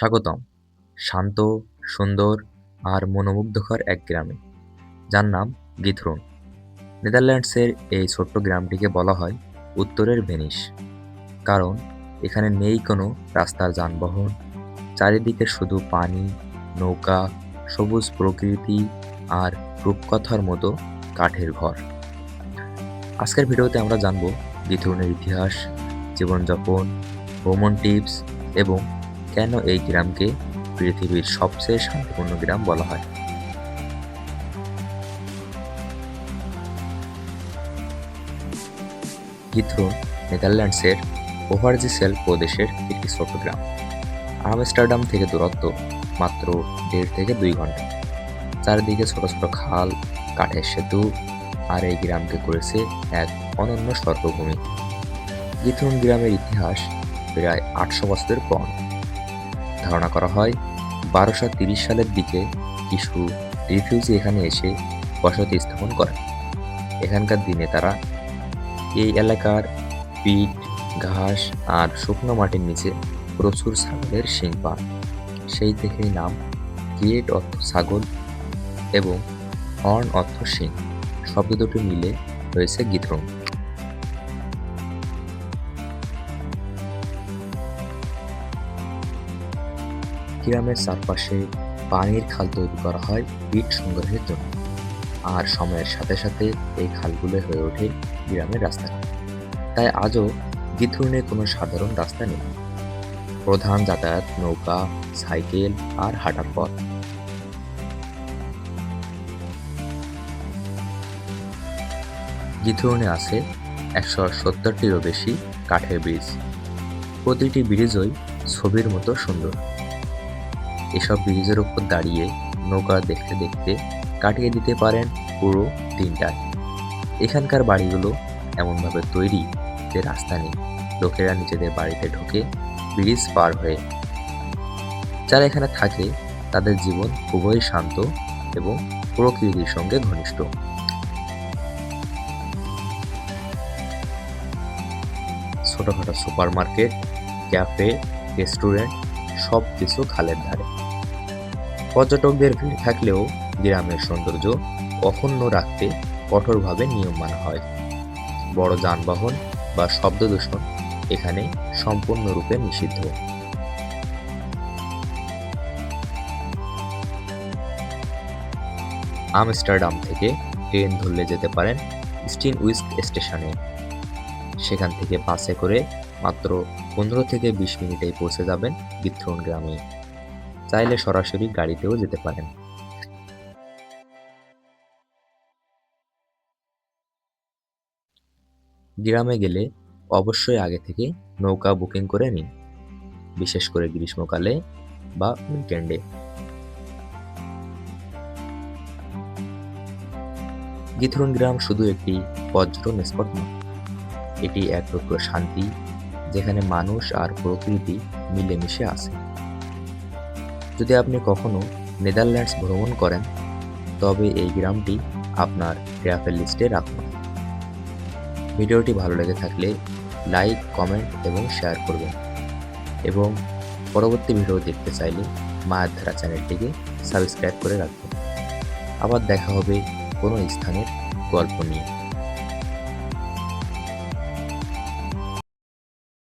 স্বাগতম। শান্ত, সুন্দর আর মনোমুগ্ধকর এক গ্রামে। যার নাম গিথরুন। নেদারল্যান্ডসের এই ছোট্ট গ্রামটিকে বলা হয় উত্তরের ভেনিস। কারণ এখানে নেই কোনো রাস্তার যানবাহন, চারিদিকে শুধু পানি, নৌকা, সবুজ প্রকৃতি আর রূপকথার মতো কাঠের ঘর। আজকের ভিডিওতে আমরা জানব গিথরুনের ইতিহাস, জীবনযাপন, ভ্রমণ টিপস এবং কেন এই গ্রামকে পৃথিবীর সবচেয়ে শান্তিপূর্ণ গ্রাম বলা হয়? গিথরুন নেদারল্যান্ডসের ওভারজিসেল প্রদেশের একটি ছোট গ্রাম। আমস্টারডাম থেকে দূরত্ব মাত্র দেড় থেকে দুই ঘণ্টা। চারিদিকে ছোট ছোট খাল, কাঠের সেতু, আর এই গ্রামকে করেছে এক অনন্য স্বর্গভূমি। গিথরুন গ্রামের ইতিহাস প্রায় আটশো বছরের পুরনো। ধারণা করা হয়, বারোশো তিরিশ সালের দিকে কিছু রিফিউজি এখানে এসে বসতি স্থাপন করে এখানকার দিনে তারা এই এলাকার পিট, ঘাস আর শুকনো মাটির নিচে প্রচুর ছাগলের শিং পান। সেই থেকেই নাম ক্রিয়েট অর্থ ছাগল এবং হর্ন অর্থ শিং, শব্দ দুটি মিলে হয়েছে গিথরুম গ্রামের চারপাশে পানির খাল তৈরি করা হয় পিট সংগ্রহের জন্য। আর সময়ের সাথে সাথে এই খালগুলো হয়ে ওঠে গ্রামের রাস্তাঘাট। তাই আজও গিথরুনে কোনো সাধারণ রাস্তা নেই। প্রধান যাতায়াত নৌকা, সাইকেল আর হাঁটার পথ। গিথরুনে আছে একশো সত্তরটিরও বেশি কাঠের ব্রিজ প্রতিটি ব্রিজই ছবির মতো সুন্দর। এসব ব্রিজের উপর দাঁড়িয়ে নৌকা দেখতে দেখতে কাটিয়ে দিতে পারেন পুরো দিনটায় এখানকার বাড়িগুলো এমনভাবে তৈরি যে রাস্তা নেই। লোকেরা নিজেদের বাড়িতে ঢোকে ব্রিজ পার হয়ে। যারা এখানে থাকে, তাদের জীবন খুবই শান্ত এবং প্রকৃতির সঙ্গে ঘনিষ্ঠ। ছোটখাটো সুপার মার্কেট ক্যাফে, রেস্টুরেন্ট সব কিছু খালের ধারে। পর্যটকদের ভিড় থাকলেও গ্রামের সৌন্দর্য অক্ষুণ্ণ রাখতে কঠোরভাবে নিয়ম মানা হয়। বড় যানবাহন বা শব্দ দূষণ এখানে সম্পূর্ণরূপে নিষিদ্ধ। আমস্টারডাম থেকে ট্রেন ধরলে যেতে পারেন স্টিন উইস্ক স্টেশনে। সেখান থেকে বাসে করে মাত্র পনেরো থেকে বিশ মিনিটেই পৌঁছে যাবেন বিথ্রন গ্রামে। চাইলে সরাসরি গাড়িতেও যেতে পারেন। গ্রামে গেলে অবশ্যই আগে থেকে নৌকা বুকিং করে নিন, বিশেষ করে গ্রীষ্মকালে বা উইকেন্ডে। গিথরন গ্রাম শুধু একটি পর্যটন স্পট নয়, এটি এক শান্তি, যেখানে মানুষ আর প্রকৃতি মিলেমিশে আছে। যদি আপনি কখনো নেদারল্যান্ডস ভ্রমণ করেন, তবে এই গ্রামটি আপনার ট্রাভেল লিস্টে রাখুন। ভিডিওটি ভালো লেগে থাকলে লাইক, কমেন্ট এবং শেয়ার করবেন। এবং পরবর্তী ভিডিও দেখতে চাইলে মায়ের ধারা চ্যানেলটিকে সাবস্ক্রাইব করে রাখবেন। আবার দেখা হবে কোনো স্থানের গল্প নিয়ে।